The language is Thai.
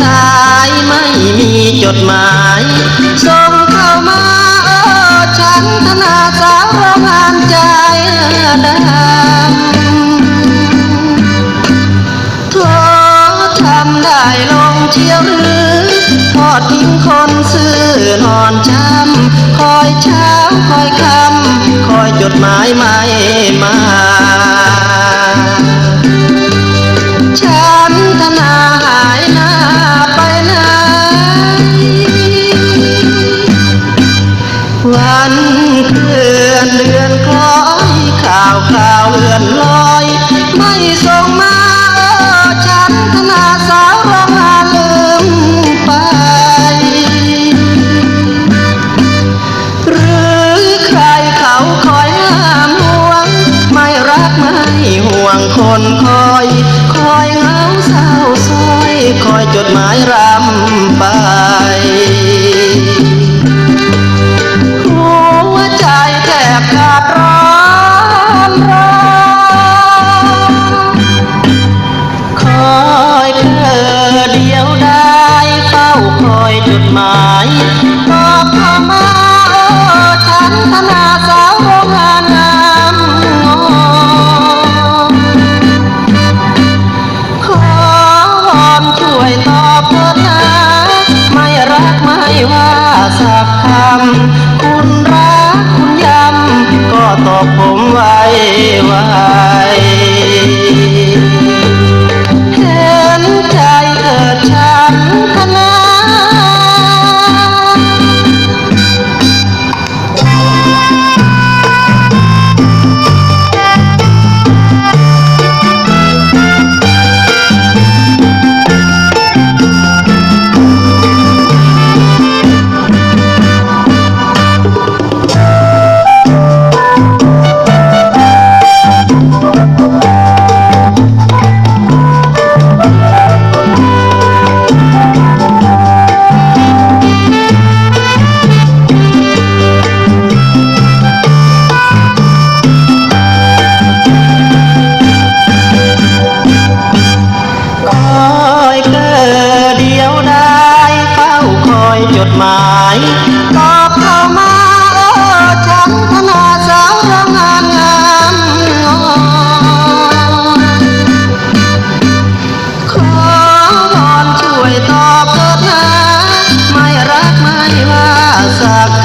สายไม่มีจดหมายส่งเข้ามาเออฉันธนาสาวโรงงานใจดำโทษทำได้ลงเที่ยวหรือทอดทิ้งคนซื่อนอนช้ำคอยเช้าคอยคำคอยจดหมายไม่มา จดหมายรำไป देवा หมายตอบเข้ามาโอ้ฉันธนาสาวโรงงานงามขอวอนช่วยตอบเถิดนะไม่รักไม่ว่าสัก